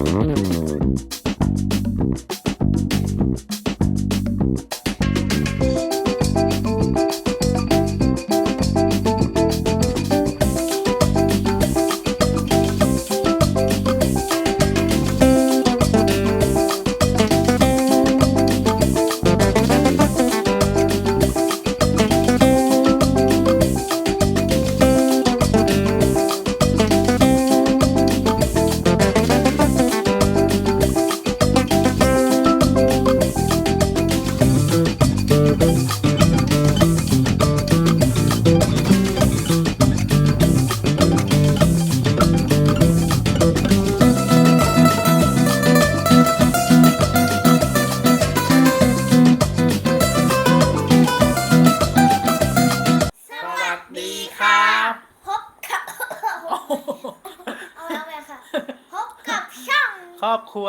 Mm-hmm.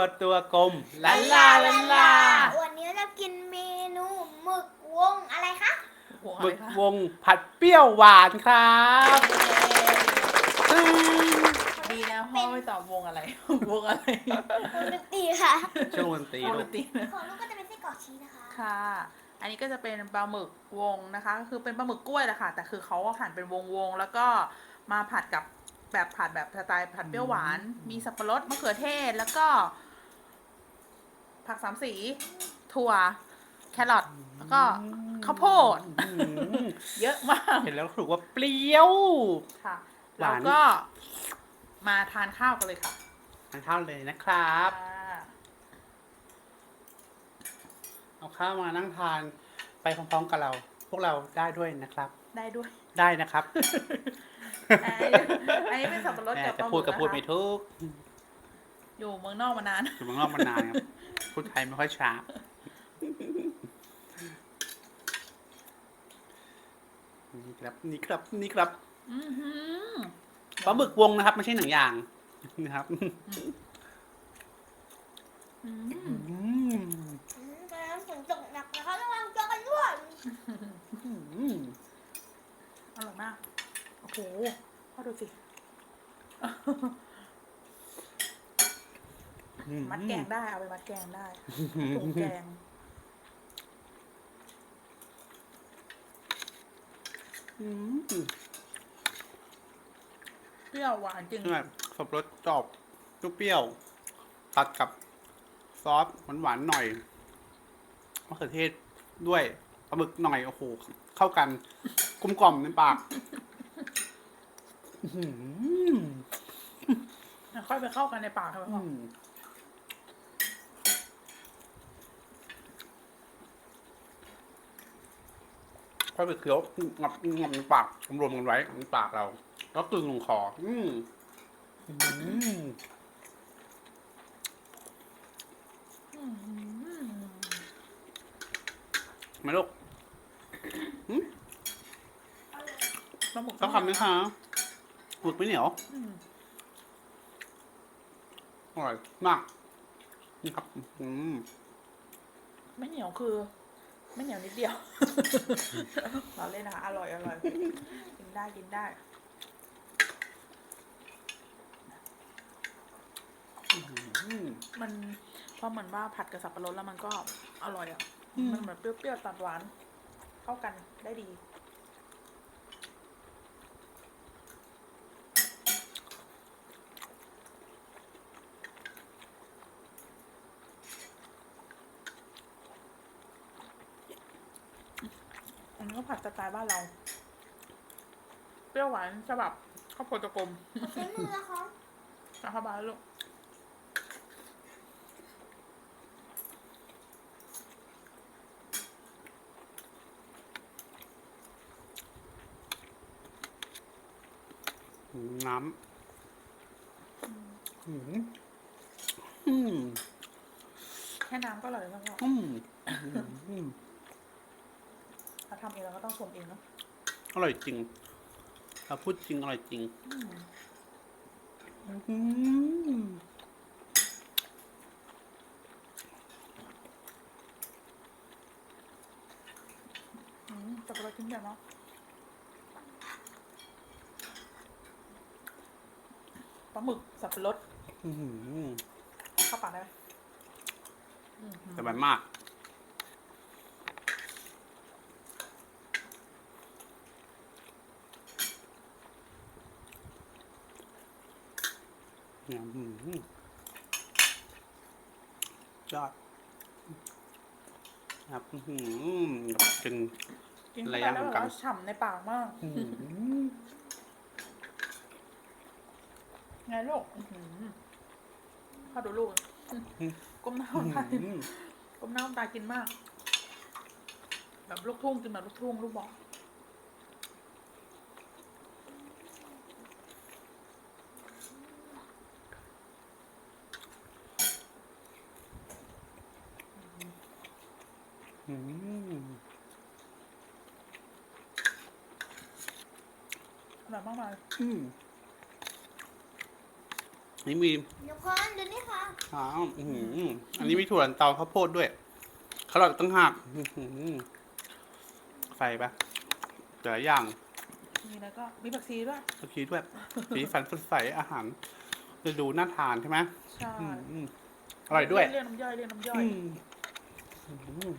วตัวกลมลาลาลาลาวันนี้เรากินเมนูหมึกวงอะไรคะหมึกวงผัดเปรี้ยวหวานครับอืมดีนะพ่อไม่ตอบวงอะไร วงอะไรวงดนตรีค่ะช่วงดนตรีวงลูดกนตรีนะของลูกก็จะเป็นไส้กรอกชีสนะคะค่ะ อันนี้ก็จะเป็นปลาหมึกวงนะคะก็คือเป็นปลาหมึกกล้วยแหละค่ะ แต่คือเขาหั่นเป็นวงวงๆแล้วก็มาผัดกับแบบผัดแบบสไตล์ผัดเปรี้ยวหวาน มีสับปะรดมะเขือเทศแล้วก็ ผักสามสี ถั่ว แครอทแล้วก็ข้าวโพดอืมเยอะมากเห็นแล้วรู้สึกว่าเปรี้ยว ค่ะหวาแล้วน ก็มาทานข้าวกันเลยค่ะทานข้าวเลยนะครับค่ะเอาข้าวมานั่งทานไปพร้อมๆกับเรา พวกเราได้ด้วยนะครับ ได้ด้วยได้นะครับอันนี้อันนี้เป็นสับปะรดแหม่กับปจะลาหพูมึดกก็นะพูดไม่คะถูก อยู่เมืองนอกมานาน อยู่เมืองนอกมานานครับพูดไทยไม่ค่อยช้า นี่ครับ นี่ครับ นี่ครับอื้อหือปลาหมึกวงนะครับ ไม่ใช่หนังยางนะครับอืมอืมอืมตอนนั้นฝนตกหนักนะคะระวังตัวกันด้วยอืมอร่อยมาก โอ้โหพ่อดูสิ มัดแกงได้เอาไปมัดแกงได้ถุงแกง อืมเปรี้ยวหวานจริงนี่แบบสับปะรสจอบเปรี้ยวๆตัดกับซอสหวานๆหน่อยมะเขือเทศด้วยปลาหมึกหน่อย โอ้โห เข้ากันกลมกล่อมในปากอื้อหือค่อยไปเข้ากันในปากครับพ่ออื อยไปเคี้ยวงับงับในปากรวมๆกันไว้ในปากเรา แล้วกลืนลงคอ อืมอืมอืมไหมลูกปลาหมึกต้องคำไหมคะหมึกไม่เหนียวอืมอร่อยมากนี่ครับ อืม ไม่เหนียวคือ ไม่เหนียวนิดเดียวเราเล่นนะคะอร่อยอร่อยกินได้กินได้อืมมันพอเหมือนว่าผัดกับสับปะรดแล้วมันก็อร่อยอะอืมมันเหมือนเปรี้ยวๆตัดหวาน เข้ากันได้ดี อันนี้ก็ผัดสไตล์บ้านเรา เปรี้ยวหวานฉบับข้าวโพดตะกลมใช้มือนะคะนะคะบาลลูกน้ำอืมอืมแค่น้ำก็อร่อยแล้วพ่ออืมอืมเรา ทำเองเราก็ต้องชมเองเนาะอร่อยจริงเราพูดจริงอร่อยจริงอืมอืมอืมสับปะรดชิ้นเดียวเนาะปลาหมึกสับปะรดอืมเข้าปากได้ไหมอืมแต่มันมาก เนี่ยอื้อหือยอดครับอือหือจึงกินระไปยะแล้วของแบบการว่าฉ่ำในปากมากไงลูกอื้อหือพอดูลูกก้มหน้าตาก้มหน้าตากินมาก แบบลูกทุ่งกินแบบลูกทุ่งลูกบอก อื้อหือ อร่อยมากเลย อืมนี่มีเดี๋ยวคนดูนี่ค่ะอ้าวอื้อหืออันนี้มีถั่วลันเตาข้าวโพดด้วยเขาหลอดตั้งหากอื้อหือใส่ปะแต่ละอย่างมีแล้วก็มีผักชีด้วยเมื่อกี้ด้วยสีสันสดใสอาหารจะดูน่าทานใช่ไหมใช่อืมอืมอร่อยด้วยเรียกน้ำย่อยเรียกน้ำย่อยอืมอืม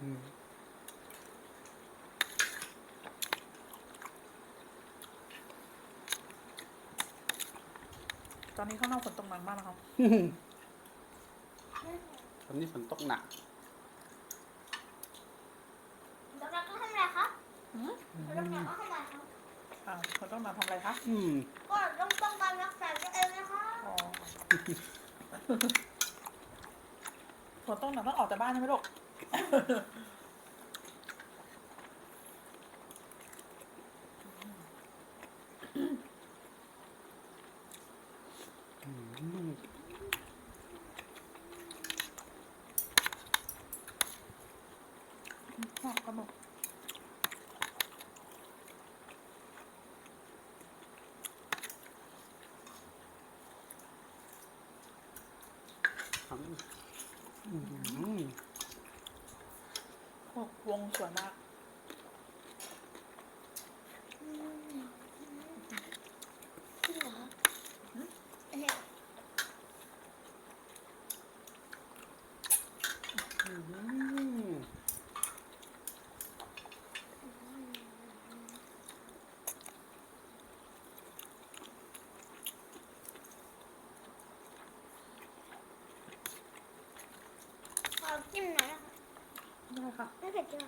อืม ตอนนี้ข้างนอกฝนตกหนักมากนะครับตอนนี้ฝนตกหนักแล้วเราก็ทำอะไรคะอืมแล้วเราก็ทำอะไรคะอ่าฝนตกหนักทำอะไรคะอืมก็ต้องป้องกันรักษาตัวเองนะคะอ๋อฝนตกหนักต้องออกจากบ้านใช่ไหมลูก อืม ชอบกระบอก ครับ อืมโอ้วงสวยมาก จริงเหรออันเนี้ย อืม ขอจิ้มหน่อยนะคะ ได้ ค่ะไม่เผ็ดจ้ะ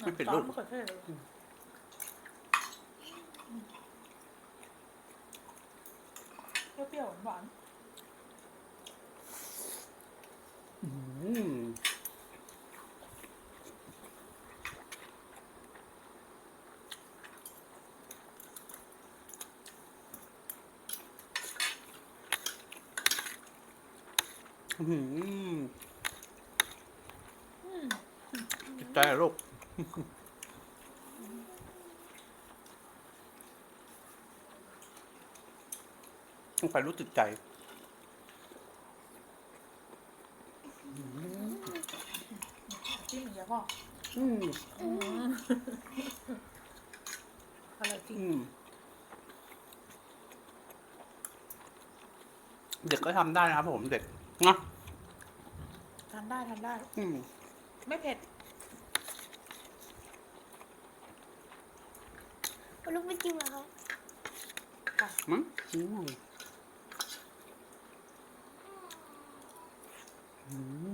ไม่เป็นซอลูสกมะเขือเทศเลยเปรี้ยวๆหวานอืมอืม ๆอืม ติด ใจเหรอลูก ต้องไปรู้ติดใจ จิ้มอย่างเงี้ยพ่ออืมอืมอร่อยจริงอืม เด็กก็ทำได้นะครับผมเด็กนะทานได้ทานได้ อืม ไม่เผ็ด คุณ ลูกไม่จิ้มเหรอคะค่ะมั้งอืมอืม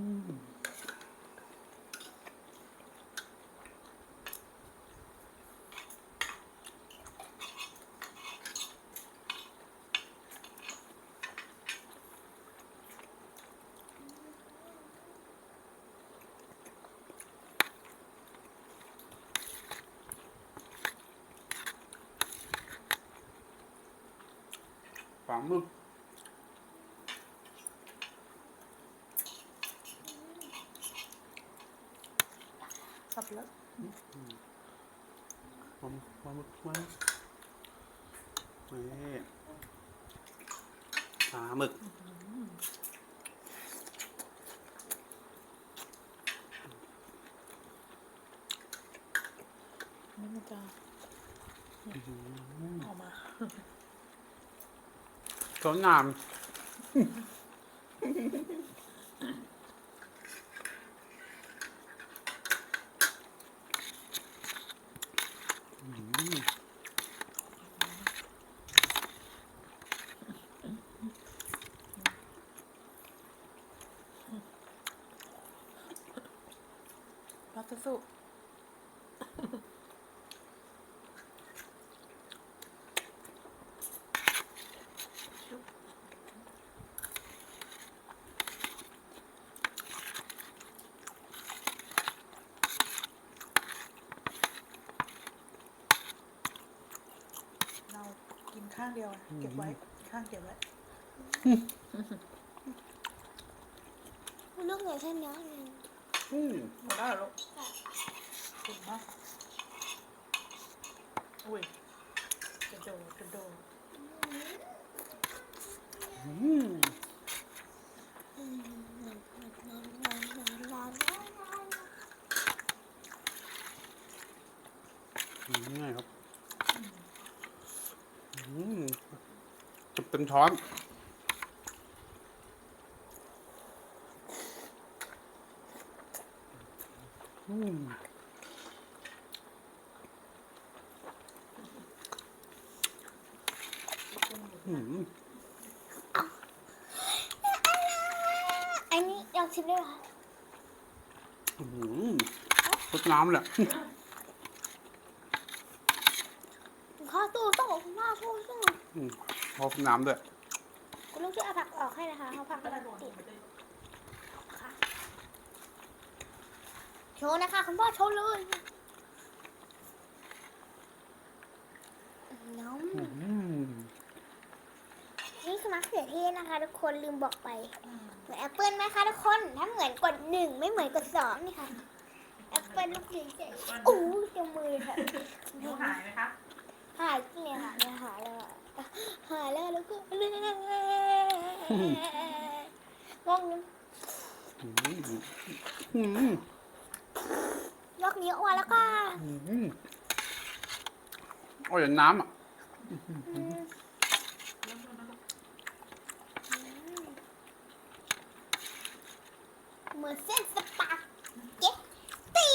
ฝังมึงสับแล้วปลาหมึกปลาหมึกมานี่ปลาหมึกนี่มันจะออกมา สวยงามอืมรัสู้ากินข้าง เดียวอะเก็บไว้ข้างเก็บไว้ลูกเหนือแค่นี้เองอืมหมดแล้วเหรอลูกเก่งมากอุ้ยกระโดดกระโดดอืมนี่ไงครับอืม จุบเต็มช้อน อืมอืมอันนี้ลองชิมได้ไหมคะอืมรดน้ำเลยข้าวตู้ต้องหน้าตู้ตู้อืม พอน้ำด้วย คุณลูกช่วยเอาผักออกให้นะคะเอาผักก็ได้มาโดนติดไปเลยค่ะโชว์นะคะคุณพ่อโชว์เลยน้องอืมนี่คือมะเขือเทศนะคะ ทุกคนลืมบอกไปเหมือนแอปเปิลไหมคะทุกคนถ้าเหมือนกดหนึ่งไม่เหมือนกดสองนี่ค่ะแอปเปิลลูกใหญ่ๆอู้จมือค่ะหนูหายไหมคะหายจริงเลยค่ะเนี่ยหายแล้วอะ หายแล้วแล้วก็งงอืมอืมยกนิ้วออกมาแล้วก็อืมเอาอย่างน้ำอะเหมือนเส้นสปาเกตตี้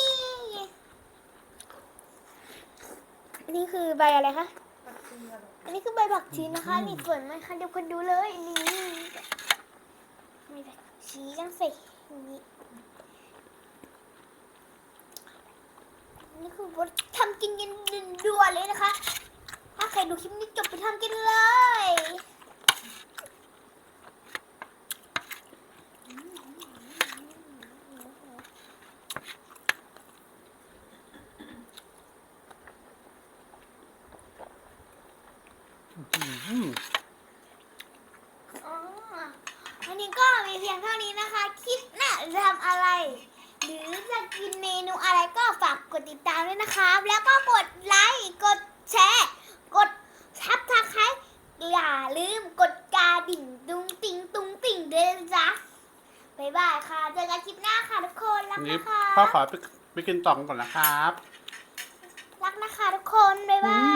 อันนี้คือใบอะไรคะ อันนี้คือใบผักชีนะคะ นี่สวยไหมคะเดี๋ยวคนดูเลยนี่ใบผักชีจังสิอย่างนี้นี่คือบททำกินกันด่วนๆเลยนะคะ ถ้าใครดูคลิปนี้จบไปทำกันเลย อืม อ๋อวันนี้ก็มีเพียงเท่านี้นะคะ คลิปหน้าจะทำอะไร หรือจะกินเมนูอะไรก็ฝากกดติดตามด้วย นะครับ แล้วก็กดไลค์ กดแชร์ กดทับทักให้อย่าลืมกดกระดิ่งตุ้งติงตุ้งติงเด้อจ้ะบ๊ายบายค่ะ เจอกันคลิปหน้าค่ะทุกคนรัอักนนี้นะคะพ่อขอไปไปกินต่อมก่อนนะครับ รักนะคะทุกคน บ๊ายบาย